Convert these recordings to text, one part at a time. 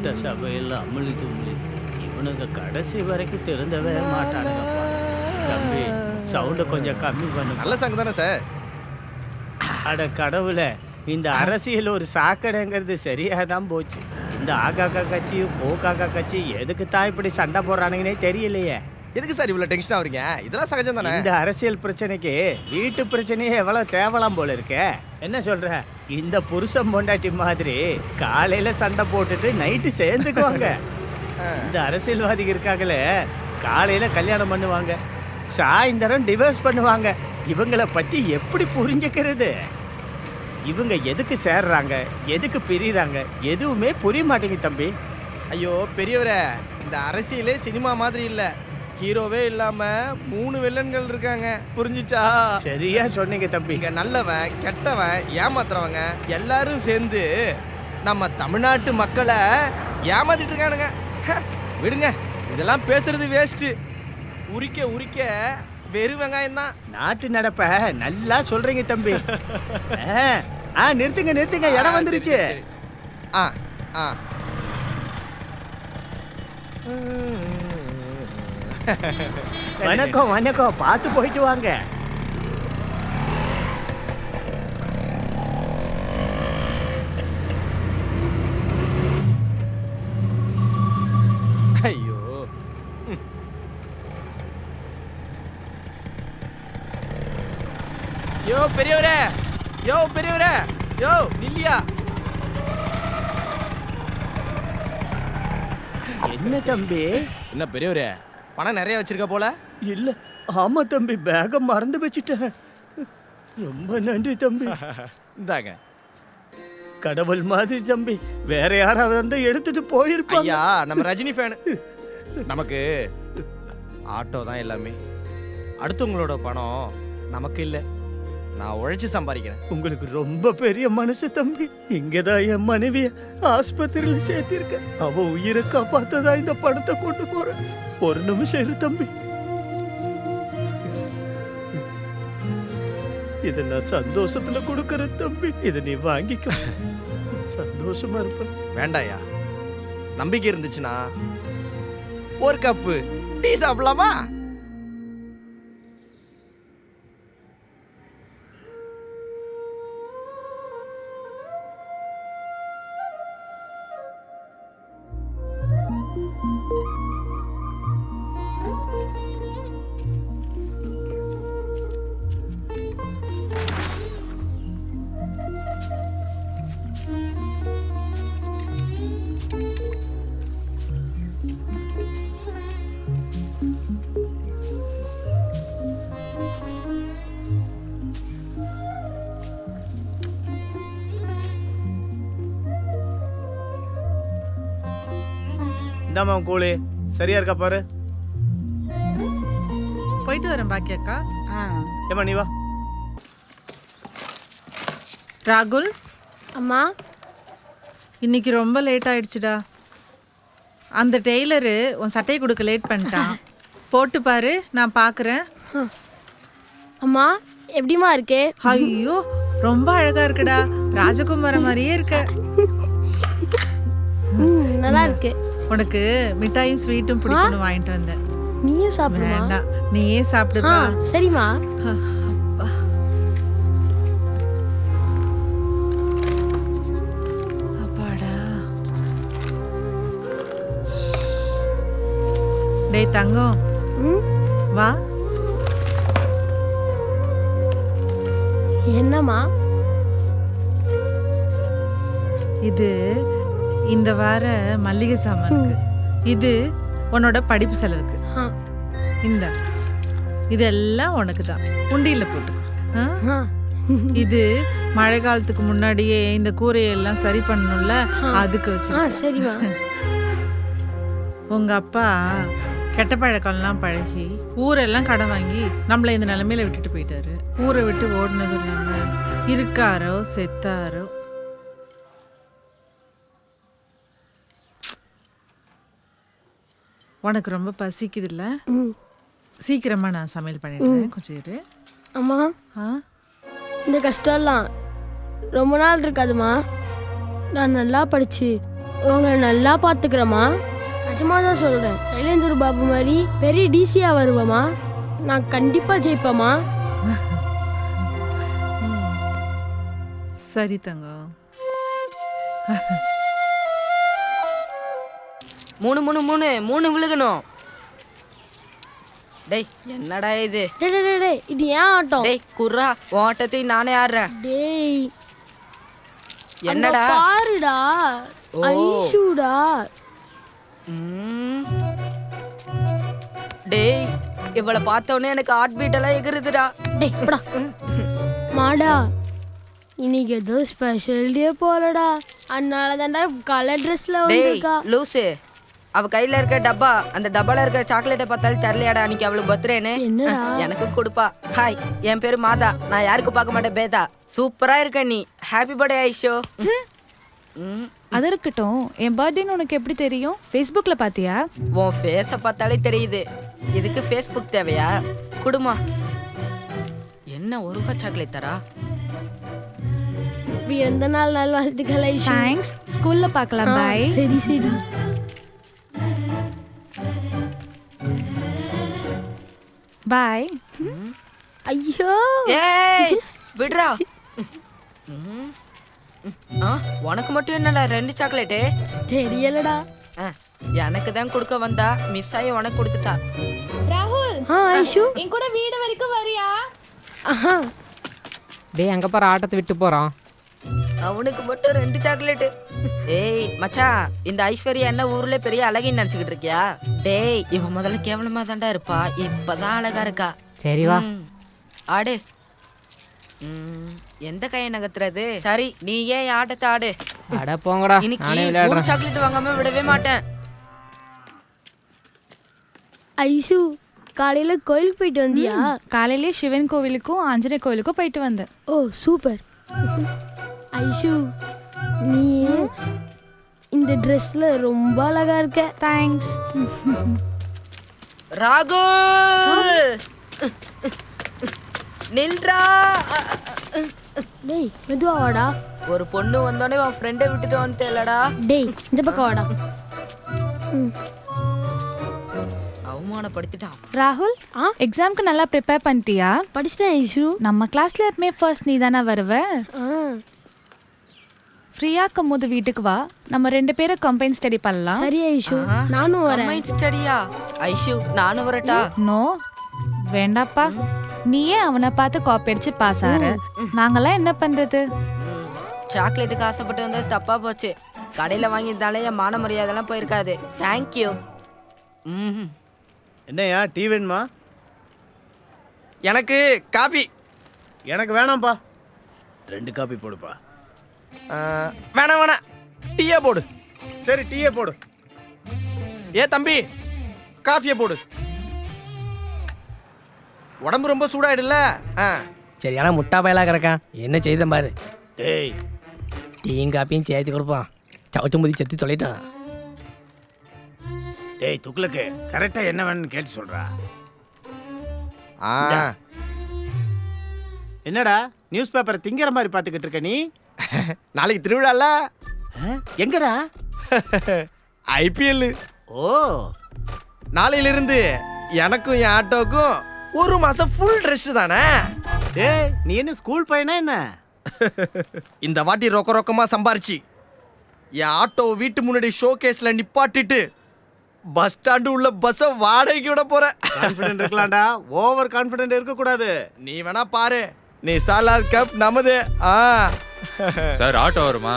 சட்ட சபையில் அமுளி தும்ளி இவனுங்க கடைசி வரைக்கும் திருந்தவே மாட்டானுங்கப்பா. தம்பி சவுண்டை கொஞ்சம் கம்மி பண்ணு. நல்ல சாங் தானே சார் அட கடவுளே இந்த அரசியல் ஒரு சாக்கடைங்கிறது சரியா தான் போச்சு. இந்த ஆகாக்கா கட்சி ஓகாக்கா கட்சி எதுக்கு தான் இப்படி சண்டை போடுறானுங்கன்னே தெரியலையே. எதுக்கு சார் இவ்வளோ டென்ஷன் ஆகுறீங்க இதெல்லாம் சகஜம் தானே? இந்த அரசியல் பிரச்சனைக்கு வீட்டு பிரச்சனையே எவ்வளவு தேவலாம் போல இருக்கே. என்ன சொல்ற? இந்த புருஷன் பொண்டாட்டி மாதிரி காலையில சண்டை போட்டுட்டு நைட்டு சேர்ந்துக்குவாங்க. இந்த அரசியல்வாதிகள் இருக்காங்களே காலையில கல்யாணம் பண்ணுவாங்க சாயந்தரம் டிவோர்ஸ் பண்ணுவாங்க. இவங்கள பத்தி எப்படி புரிஞ்சுக்கிறது? இவங்க எதுக்கு சேர்றாங்க? எதுக்கு பிரியறாங்க எதுவுமே புரிய மாட்டேங்குது தம்பி. ஐயோ பெரியவரே இந்த அரசியலே சினிமா மாதிரி இல்ல. ஹீரோவே இல்லாம மூணு வில்லன்கள் இருக்காங்க. புரிஞ்சுச்சா? சரியா சொன்னீங்க தம்பி. இங்க நல்லவன் கெட்டவன் ஏமாத்துறவங்க எல்லாரும் சேர்ந்து நம்ம தமிழ்நாட்டு மக்களை ஏமாத்திட்டு இருக்கானுங்க. விடுங்க. இதெல்லாம் பேசுறது வேஸ்ட் உரிக்க உரிக்க வெறும் வெங்காயம் தான். நாட்டு நடப்ப நல்லா சொல்றீங்க தம்பி. ஆ, ஆ நிறுத்துங்க நிறுத்துங்க. இடம் வந்துருச்சு. ஆ ஆ. வணக்கம் வணக்கம். பார்த்து போயிட்டு வாங்க. ஐயோ. யோ பெரியவரே. யோ பெரியவரே. யோ நில்லியா. என்ன தம்பி? என்ன பெரியவரே? பணம் நிறைய வச்சிருக்க போல? இல்ல ஆமா தம்பி பேக மறந்து வச்சுட்டேன். ரொம்ப நன்றி தம்பி. இந்தாங்க. கடவுள் மாதிரி தம்பி வேற யாராவது வந்து எடுத்துட்டு போயிருப்பாங்க. ஐயா நம்ம ரஜினி ஃபேனு நமக்கு ஆட்டோ தான் எல்லாமே. அடுத்தவங்களோட பணம் நமக்கு இல்லை. நான் உழைச்சி சம்பாதிக்கிறேன். உங்களுக்கு ரொம்ப பெரிய மனசு தம்பி. இங்கதான் என் மனைவிய ஆஸ்பத்திரியில சேர்த்திருக்கேன். அவ உயிரை காப்பாத்ததா இந்த பணத்தை கொண்டு போறேன். ஒரு நிமிஷம் இரு தம்பி. இத நான் சந்தோஷத்துல கொடுக்கறேன் தம்பி. இத நீ வாங்கிக்கோ. சந்தோஷமா இருப்ப. வேண்டாயா நம்பிக்கை இருந்துச்சுன்னா ஒரு கப்பு டீ சாப்பிடலாமா? இந்தாம்மா கூலி. சரியா இருக்கா பாரு? போயிட்டு வரேன் பாக்கியக்கா ஏமா நீ வா. ராகுல்? அம்மா. இன்னைக்கு ரொம்ப லேட் ஆயிடுச்சுடா. அந்த டெய்லரு உன் சட்டையை கொடுக்க லேட் பண்ணிட்டான். போட்டு பாரு நான் பார்க்குறேன் அம்மா எப்படிம்மா இருக்கு? ஐயோ ரொம்ப அழகா இருக்குடா. ராஜகுமார மாதிரியே இருக்க. நல்லா இருக்கு. உனக்கு மிட்டாயும் ஸ்வீட்டும் பிடிக்கும்னு வாங்கிட்டு வந்தேன். நீயும் சாப்பிடுமா? வேண்டாம். நீயே சாப்பிடுப்பா சரிம்மா. டேய் தங்கம். வா. என்னம்மா? இது இந்த வார மல்லிகை சாமானுக்கு இது உன்னோட படிப்பு செலவுக்கு. இந்த. இதெல்லாம் உனக்கு தான். உண்டியில போட்டுக்கோ? ஆ? இது மழை காலத்துக்கு முன்னாடியே இந்த கூரையெல்லாம் சரி பண்ணணும்ல? அதுக்கு வச்சு உங்க அப்பா கெட்ட பழக்கம்லாம் பழகி ஊரெல்லாம் கடன் வாங்கி நம்மளை இந்த நிலைமையில விட்டுட்டு போயிட்டாரு. ஊரை விட்டு ஓடினது இல்லாம இருக்காரோ செத்தாரோ உனக்கு ரொம்ப பசிக்குதுல்ல? ம். சீக்கிரமா நான் சமையல் பண்ணிடுறேன். கொஞ்சம் இரு. அம்மா. ஆ? இந்த கஷ்டம்லாம் ரொம்ப நாள் இருக்காதுமா நான் நல்லா படிச்சு உங்களை நல்லா பார்த்துக்கிறேம்மா. நிஜமா தான் சொல்கிறேன் சைலேந்தூர் பாபு மாதிரி பெரிய டிசியாக வருவேம்மா. நான் கண்டிப்பாக ஜெயிப்பேம்மா. சரி தங்கம். மூணு மூணு மூணு மூணு விழுகணும். டேய் என்னடா இது? டே டே, டே டே இது ஏன் ஆட்டம்? டேய் குர்ரா ஓட்டத்தை நானே ஆடுறேன். டேய். அங்க என்னடா பாருடா. ஓ. ஐஷுடா. ம். டேய் இவளை பார்த்தோன்னே எனக்கு ஹார்ட் பீட் எல்லாம் எகுறுதுடா டேய் போடா. மாடா இன்னைக்கு ஏதோ ஸ்பெஷல் டே போலடா. அதனால தான்டா கலர் ட்ரெஸ்ல டேய் வந்திருக்கா. லூசு. அவ கையில இருக்க டப்பா அந்த டப்பால இருக்க சாக்லேட்டை பார்த்தாலும் தரலையாடா அன்னைக்கு அவளுக்கு பர்த்டேன்னு என்னடா? எனக்கு கொடுப்பா. ஹாய் என் பேரு மாதா. நான் யாருக்கும் பார்க்க மாட்டேன் பேதா. சூப்பரா இருக்க நீ. Happy birthday ஐஷோ. ம். அது இருக்கட்டும். என் பர்த்டேன்னு உனக்கு எப்படி தெரியும்? ஃபேஸ்புக்ல பாத்தியா? உன் ஃபேஸை பார்த்தாலே தெரியுது. இதுக்கு ஃபேஸ்புக் தேவையா? குடுமா. என்ன ஒரு ரூபா சாக்லேட் தரா? பிறந்த நாள் நாள் வாழ்த்துக்கள் ஐஷு? தேங்க்ஸ் ஸ்கூல்ல பார்க்கலாம். பாய் சரி சரி. பாய் ஐயோ ஏய் விடுறா ம். ஆ உனக்கு மட்டும் என்னடா ரெண்டு சாக்லேட்டு தெரியலடா ஆ, எனக்கு தான் கொடுக்க வந்தா மிஸ் ஆகி உனக்கு கொடுத்துட்டா ராகுல் ஐஷு என் கூட வீடு வரைக்கும் வரியா டேய் அங்க பாரு ஆட்டத்தை விட்டு போறான் அவனுக்கு மட்டும் ரெண்டு சாக்லேட்டு. ஏய் மச்சான் இந்த ஐஸ்வர்யா என்ன ஊர்ல பெரிய அழகின்னு நினைச்சுக்கிட்டு இருக்கியா? டேய் இவ முதல்ல கேவலமா தான்டா இருப்பா. இப்பதான் அழகா இருக்கா. சரி வா. ஆடு. எந்த கையை நகர்த்துறது? சரி நீ ஏன் ஆட்டத்தை ஆடு? அட போங்கடா இன்னைக்கு சாக்லேட் வாங்காம விடவே மாட்டேன். ஐஷு காலையில கோயிலுக்கு போயிட்டு வந்தியா? காலையிலே சிவன் கோவிலுக்கும் ஆஞ்சநேய கோவிலுக்கும் போயிட்டு வந்தேன். ஓ சூப்பர். ஐஷு நீ இந்த ட்ரெஸ்ல ரொம்ப அழகா இருக்க. தேங்க்ஸ் ராகுல்! நில்றா! டேய் மெதுவா வாடா. ஒரு பொண்ணு வந்தோடனே உன் ஃப்ரெண்டை விட்டுட்டு வந்துட்டேலடா டேய் இந்த பக்கம் வாடா. ம். அவமானப்படுத்திட்டான். ராகுல் ஆ? எக்ஸாம்க்கு நல்லா ப்ரிப்பேர் பண்ணிட்டியா? படிச்சிட்டேன் ஐஷு. நம்ம கிளாஸ்ல எப்பவுமே ஃபர்ஸ்ட் நீ தானே வருவ? ஆ. ஃப்ரீயா இருக்கும் போது வீட்டுக்கு வா. நம்ம ரெண்டு பேரும் கம்பைன் ஸ்டடி பண்ணலாம். சரி ஐஷு. நானும் வரேன். கம்பைன் ஸ்டடியா ஐஷு நானும் வரட்டா? நோ. வேண்டாப்பா. நீயே அவனை பார்த்து காப்பி அடிச்சு பாஸ் ஆற. நாங்கெல்லாம் என்ன பண்றது? சாக்லேட்டுக்கு ஆசைப்பட்டு வந்தது தப்பா போச்சு. கடையில வாங்கியிருந்தாலே என் மான மரியாதைலாம் போயிருக்காது தேங்க்யூ ம் என்னய்யா டீ வேணுமா? எனக்கு காபி. எனக்கு வேணாம்ப்பா. ரெண்டு காப்பி போடுப்பா. வேணாம் வேணாம் டீயே போடு. சரி டீயே போடு. ஏ தம்பி காஃபியை போடு. உடம்பு ரொம்ப சூடாயிடுல ஆ. சரியான முட்டா பயலா கிடக்கான் என்ன செய்தேன் பாரு. டேய். டீயும் காப்பியும் சேர்த்து கொடுப்பான். சவுட்டு முதி செத்து தொலைட்டான். டேய் துக்ளுக்கு கரெக்டா என்ன வேணும்னு கேட்டு சொல்றா. ஆ. என்னடா நியூஸ் பேப்பரை திங்கிற மாதிரி பார்த்துக்கிட்டு இருக்க நீ? நாளைக்கு திருவிழால? எங்கடா? ஐபிஎல் ஓ. நாளையிலிருந்து எனக்கும் என் ஆட்டோக்கும் ஒரு மாசம் ஃபுல் ரெஸ்ட் தானே? டேய் நீ என்ன ஸ்கூல் பையனா என்ன? இந்த வாட்டி ரொக்க ரொக்கமா சம்பாரிச்சு. என் ஆட்டோ வீட்டு முன்னாடி ஷோ கேஸ்ல நிப்பாட்டிட்டு பஸ் ஸ்டாண்டு உள்ள பஸ்ஸை வாடகைக்கு விட போறேன். கான்ஃபிடென்ட் இருக்கலாம்டா. ஓவர் கான்ஃபிடென்ட் இருக்க கூடாது நீ வேணா பாரு. நீ சாலாத் கப் நமது. ஆ. சார் ஆட்டோ வருமா?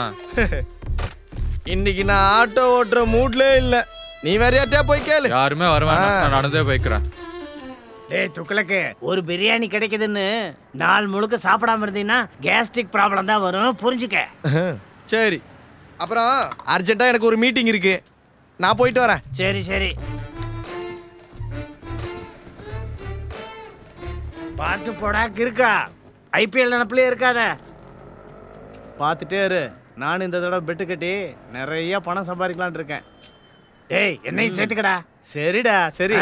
இன்னைக்கு நான் ஆட்டோ ஓட்டுற மூட்ல இல்ல. நீ வேற யார்ட்டயா போய் கேளு. யாருமே. நான் நடந்தே போய்க்கிறேன். டேய் துக்ளக்கு ஒரு பிரியாணி கிடைக்குதுன்னு நாள் முழுக்க சாப்பிடாம இருந்தீங்கன்னா கேஸ்ட்ரிக் ப்ராப்ளம் தான் வரும். புரிஞ்சுக்க. சரி. அப்புறம் அர்ஜென்ட்டா எனக்கு ஒரு மீட்டிங் இருக்கு. நான் போயிட்டு வரேன். சரி சரி. பார்த்து போடா இருக்கா ஐபிஎல் நினப்பிலே இருக்காத. பார்த்துட்டே இரு. நானும் இந்த தடவை பெட்டு கட்டி நிறைய பணம் சம்பாதிக்கலாம்னு இருக்கேன். டேய் என்னையும் சேர்த்துக்கடா. சரிடா சரி.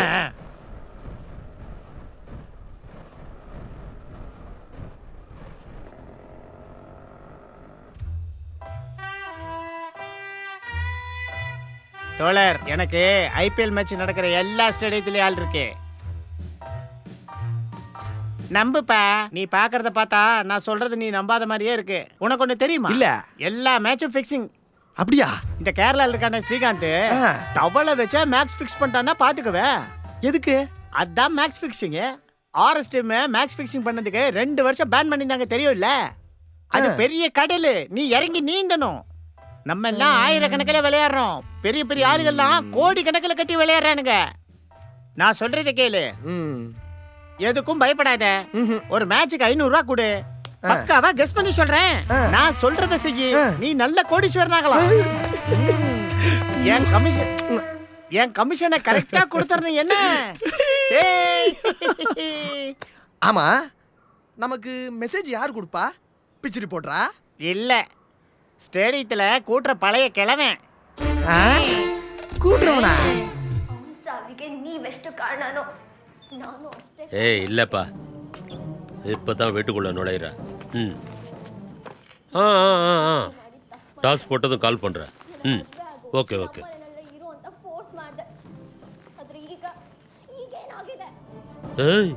தோழர் எனக்கு ஐபிஎல் மேட்ச் நடக்கிற எல்லா ஸ்டேடியத்திலயும் ஆள் இருக்கு. நம்புப்பா. நீ பாக்குறத பார்த்தா நான் சொல்றது நீ நம்பாத மாதிரியே இருக்கு. உனக்கு ஒண்ணு தெரியுமா? இல்ல. எல்லா மேட்சும் ஃபிக்ஸிங் அப்படியா? இந்த கேரளால இருக்கான ஸ்ரீகாந்த் டவலை வச்சா மேக்ஸ் ஃபிக்ஸ் பண்ணிட்டான்னா பாத்துக்குவேன் எதுக்கு? அதான் match fixing RS team match fixing பண்ணதுக்கு ரெண்டு வருஷம் பேன் பண்ணியிருந்தாங்க தெரியும்ல? அது. பெரிய கடல். நீ இறங்கி நீந்தணும். நம்ம எல்லாம் ஆயிரக்கணக்கில் விளையாடுறோம். பெரிய பெரிய ஆளுகள்லாம் கோடி கணக்கில் கட்டி விளையாடுறானுங்க. நான் சொல்றதை கேளு. எதுக்கும் பயப்படாத. ஒரு மேட்சுக்கு ஐநூறு ரூபா கொடு. பக்காவா கெஸ் பண்ணி சொல்றேன். நான் சொல்றத செய்யி. நீ நல்ல கோடீஸ்வரன் ஆகலாம். என் கமிஷன் என் கமிஷனை கரெக்டா கொடுத்துறேன் என்ன? ஆமா. நமக்கு மெசேஜ் யார் கொடுப்பா? பிச்சு போடுறா? இல்ல. ஸ்டேடியத்துல கூட்டுற பழைய கிழவன். கூட்டுறவனா? நீ வெஸ்ட் காரணம் ஏய் இல்லைப்பா. இப்போ தான் வீட்டுக்குள்ளே நுழையிறேன். ம். ஆ ஆ ஆ ஆ. டாஸ் போட்டதும் கால் பண்ணுறேன் ம். ஓகே ಓಕೆ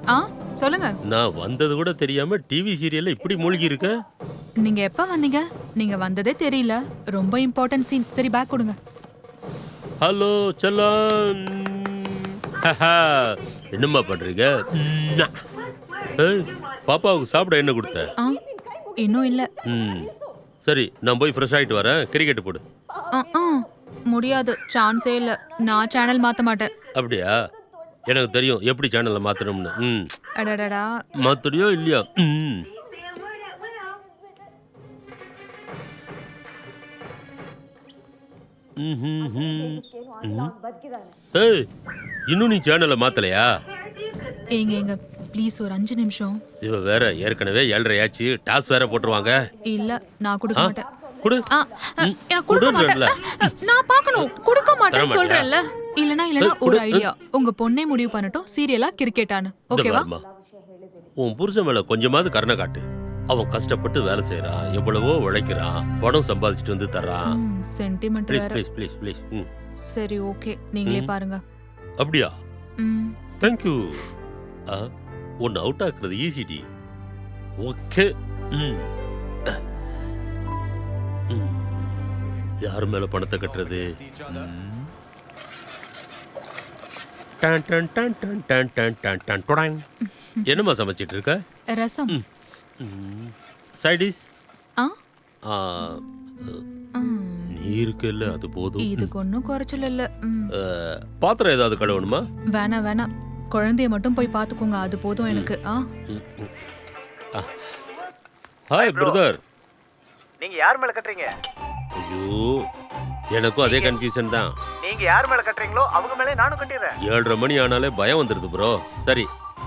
ஆ சொல்லுங்க. நான் வந்தது கூட தெரியாம டிவி சீரியல்ல இப்படி மூழ்கி இருக்க நீங்க எப்ப வந்தீங்க? நீங்க வந்ததே தெரியல. ரொம்ப இம்பார்ட்டன்ட் சீன் சரி பேக் கொடுங்க. ஹலோ செல்லம். என்னம்மா பண்றீங்க? பாப்பாவுக்கு சாப்பிட என்ன கொடுத்த? இன்னும் இல்ல. ம். சரி நான் போய் ஃப்ரெஷ் ஆயிட்டு வரேன். கிரிக்கெட் போடு. முடியாது. சான்ஸே இல்ல. நான் சேனல் மாத்த மாட்டேன். அப்படியா? எனக்கு தெரியும். எப்படி சேனலை மாத்தணும்னு. மாத்துறியோ இல்லையா? ஏய் இன்னும் நீ சேனலை மாத்தலையா? ஏங்க ஏங்க ப்ளீஸ் ஒரு அஞ்சு நிமிஷம். இவ வேற ஏற்கனவே ஏழரை ஆச்சு டாஸ் வேற போட்டுருவாங்க. இல்ல நான் கொடுக்க மாட்டேன். குடு. ஆ, ம், எனக்கு கொடுக்க கொடுன்றேன்ல. மாட்டேன். அ, நான் பார்க்கணும். கொடுக்க மாட்டேன்னு மாட்டியா? சொல்றேன்ல. இல்லனா இல்லனா ஒரு. ஐடியா உங்க பொண்ணே முடிவு பண்ணட்டும். சீரியலா கிரிக்கெட்டானு இந்த ஓகேவா பாரும்மா. உன் புருஷன் மேல கொஞ்சமாவது கருணை காட்டு. அவன் கஷ்டப்பட்டு வேலை செய்யறான் எவ்வளவோ உழைக்கிறான் பணம் சம்பாதிச்சுட்டு வந்து தர்றான் சென்டிமெண்ட் ப்ளீஸ் வேற ப்ளீஸ் ப்ளீஸ் ப்ளீஸ் ம் சரி ஓகே நீங்களே ம். பாருங்க அப்படியா ம் தேங்க்யூ ஆ ஒன்று அவுட் ஆக்குறது ஈஸிடி ஓகே ம் ம். யார் மேல பணத்தை கட்டுறது ம். டான் டான் டான் டான் டான் டான் டான் டான் டொடாங். என்னம்மா சமைச்சிட்டு இருக்க ரசம் ம். சைடிஸ் ஆ. ஆ, ம். நீ இருக்கல்ல அது போதும். இதுக்கு ஒன்றும் குறைச்சல் இல்ல. ம். பாத்திரம் ஏதாவது கழுவணுமா? வேணாம் வேணாம் குழந்தைய மட்டும் போய் பார்த்துக்கோங்க அது போதும் எனக்கு. ஆ. ம், ம். ஆ. ஹாய் பிரதர் நீங்க யார் மேல கட்டுறீங்க? ஐயோ எனக்கும் அதே கன்ஃபியூஷன் தான். நீங்க யார் மேல கட்டுறீங்களோ அவங்க மேலே நானும் கட்டிடுறேன். ஏழரை மணி ஆனாலே பயம் வந்துடுது ப்ரோ சரி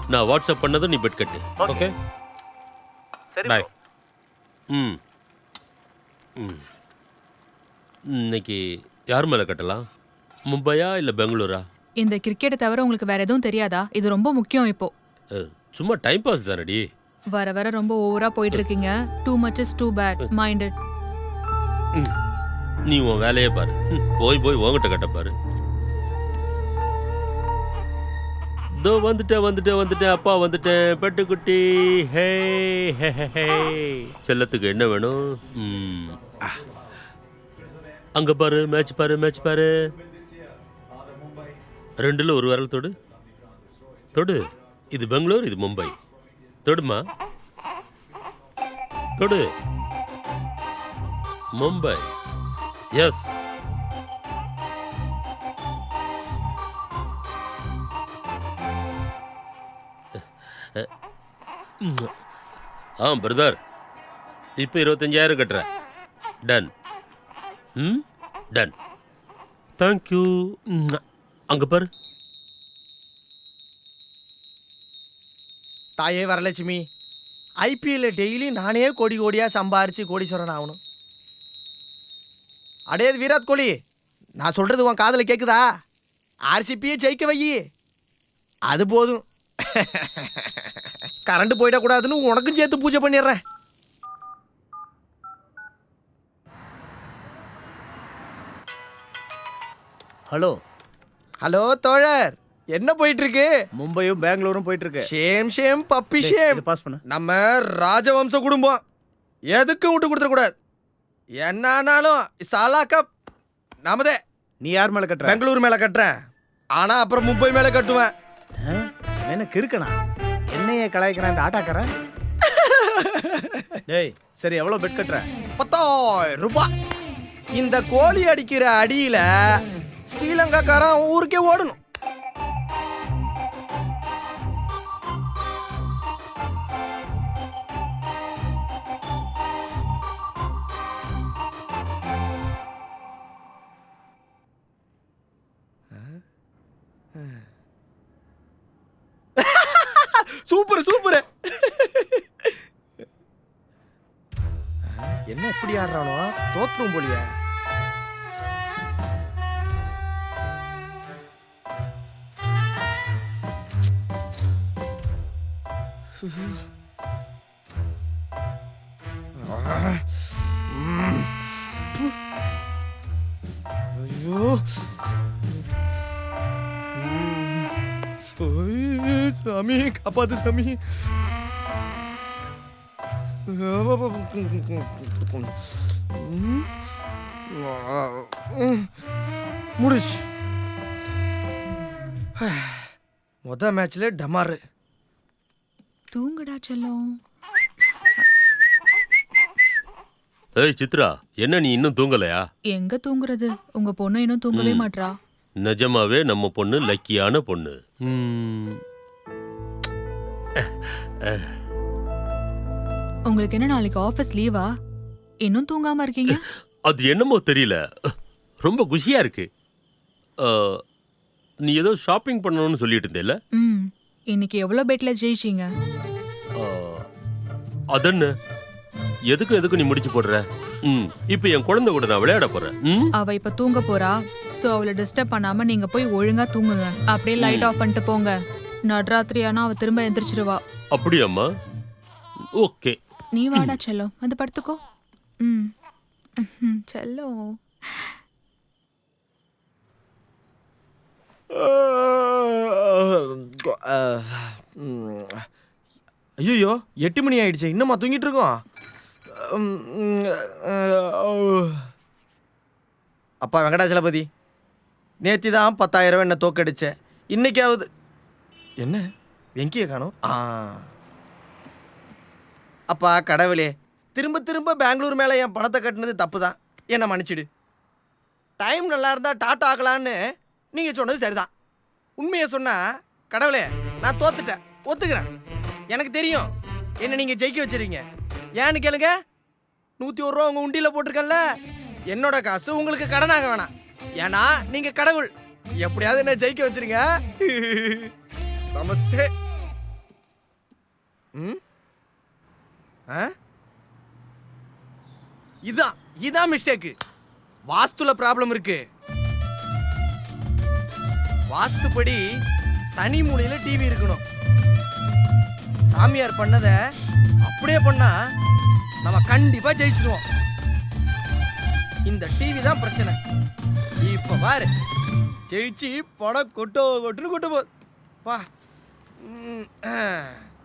நான் வாட்ஸ்அப் பண்ணதும் நீ பெட் கட்டு. ஓகே சரி பாய் ம். ம். இன்னைக்கு யார் மேலே கட்டலாம்? மும்பையா இல்லை பெங்களூரா? இந்த கிரிக்கெட்டை தவிர உங்களுக்கு வேற எதுவும் தெரியாதா? இது ரொம்ப முக்கியம் இப்போ. அஹ், சும்மா டைம் பாஸ் தானடி? வர வர ரொம்ப ஓவரா போயிட்டு இருக்கீங்க. Too much is too bad minded நீ உன் வேலையே பாரு. ம், போய் போய் உன்கிட்ட கட்ட பாரு. தோ வந்துட்டேன் வந்துட்டேன் வந்துட்டேன். அப்பா வந்துட்டேன். பெட்டுக்குட்டி. ஹே ஹே, ஹே, செல்லத்துக்கு என்ன வேணும்? அங்கே அங்க பாரு மேட்ச் பாரு மேட்ச் பாரு. ரெண்டுல ஒரு விரல் தொடு. தொடு. இது பெங்களூர் இது மும்பை. தொடுமா? தொடு. மும்பை. எஸ் ஆ பிரதர் இப்போ இருபத்தஞ்சாயிரம் கட்டுறேன். டன் ம்? டன் தேங்க்யூ அங்கே பாரு. தாயே வரலட்சுமி. ஐபிஎல்ல டெய்லி நானே கோடி கோடியாக சம்பாரித்து கோடீஸ்வரன் ஆகணும். அடே விராட் கோலி. நான் சொல்கிறது உன் காதில் கேட்குதா ஆர்சிபியை ஜெயிக்க வை. அது போதும். கரண்ட் போயிடக்கூடாதுன்னு உனக்கும் சேர்த்து பூஜை பண்ணிடுறேன். ஹலோ. ஹலோ தோழர் என்ன போயிட்டு இருக்கு மும்பையும் பெங்களூரும் போயிட்டு இருக்கு shame shame puppy shame. Pass பண்ணு. நம்ம ராஜவம்ச குடும்பம். எதுக்கும் விட்டு கொடுத்துட கூடாது என்ன ஆனாலும் சாலா கப். நாமதே. நீ யார் மேல கட்டுற? பெங்களூர் மேல கட்டுறேன். ஆனா அப்புறம் மும்பை மேல கட்டுவேன். கிறுக்கனா? என்னையே கலாய்க்கிறான் இந்த ஆட்டாக்காரன். டேய் சரி எவ்வளவு பெட் கட்டுற? பத்தாயிரம் ரூபாய். இந்த கோழி அடிக்கிற அடியில ஸ்ரீலங்காக்காரன் ஊருக்கே ஓடணும். என்ன இப்படி ஆடுறானோ? தோத்துரும் போலியே. ஐயோ. சாமி காப்பாத்து சாமி. முடிச்சு. மொத மேட்ச்ல டமாரு. தூங்குடா செல்லம். ஏய் சித்ரா என்ன நீ இன்னும் தூங்கலையா? எங்க தூங்குறது? உங்க பொண்ணு இன்னும் தூங்கவே மாட்றா. நிஜமாவே நம்ம பொண்ணு லக்கியான பொண்ணு. ம், உங்களுக்கு என்ன நாளைக்கு ஆபீஸ் லீவா இன்னும் தூங்காம இருக்கீங்க? அது என்னமோ தெரியல. ரொம்ப குஷியா இருக்கு. நீ ஏதோ ஷாப்பிங் பண்ணணும்னு சொல்லிட்டு இருந்தேல்ல? ம் இன்னைக்கு எவ்வளவு பெட்ல ஜெயிச்சீங்க? அதென்ன? எதுக்கு எதுக்கு நீ முடிச்சு போடுற? ம் இப்போ என் குழந்தை கூட நான் விளையாட போறேன். ம்? அவ இப்ப தூங்க போறா. சோ அவளை டிஸ்டர்ப் பண்ணாம நீங்க போய் ஒழுங்கா தூங்குங்க. அப்படியே லைட் ஆஃப் பண்ணிட்டு போங்க. நடுராத்திரி ஆனா அவ திரும்ப எந்திரிச்சிருவா. அப்படியாம்மா? ஓகே. நீ வாடா செல்லம் வந்து படுத்துக்கோ. ம். செல்லம் ஐயோ எட்டு மணி ஆயிடுச்சு இன்னுமா தூங்கிட்டு இருக்கோம். அப்பா வெங்கடாச்சலபதி நேத்தி தான் பத்தாயிரம் என்ன தோக்கடிச்சேன். இன்னைக்காவது என்ன? வெங்கிய காணும்? ஆ. அப்பா கடவுளே. திரும்ப திரும்ப பெங்களூர் மேலே என் பணத்தை கட்டினது தப்பு தான் என்னை மன்னிச்சிடு. டைம் நல்லா இருந்தால் டாட்டா ஆகலான்னு நீங்கள் சொன்னது சரிதான். உண்மையை சொன்னால் கடவுளே நான் தோத்துட்டேன். ஒத்துக்கிறேன். எனக்கு தெரியும். என்னை நீங்கள் ஜெயிக்க வச்சுருவீங்க ஏன்னு கேளுங்க. நூற்றி ஒரு ரூபா உங்கள் உண்டியில் போட்டிருக்கேன்ல. என்னோட காசு உங்களுக்கு கடனாக வேணாம். ஏன்னா நீங்கள் கடவுள். எப்படியாவது என்ன ஜெயிக்க வச்சிருங்க. நமஸ்தே. ம்? இதான் இதான் மிஸ்டேக்கு வாஸ்துல ப்ராப்ளம் இருக்கு. வாஸ்துப்படி சனி மூலையில டிவி இருக்கணும். சாமியார் பண்ணத அப்படியே பண்ணா நம்ம கண்டிப்பா ஜெயிச்சிடுவோம் இந்த டிவி தான் பிரச்சனை. இப்ப பாரு. ஜெயிச்சு பணம் கொட்டோ கொட்டுன்னு கொட்டு போ. பா. ம்.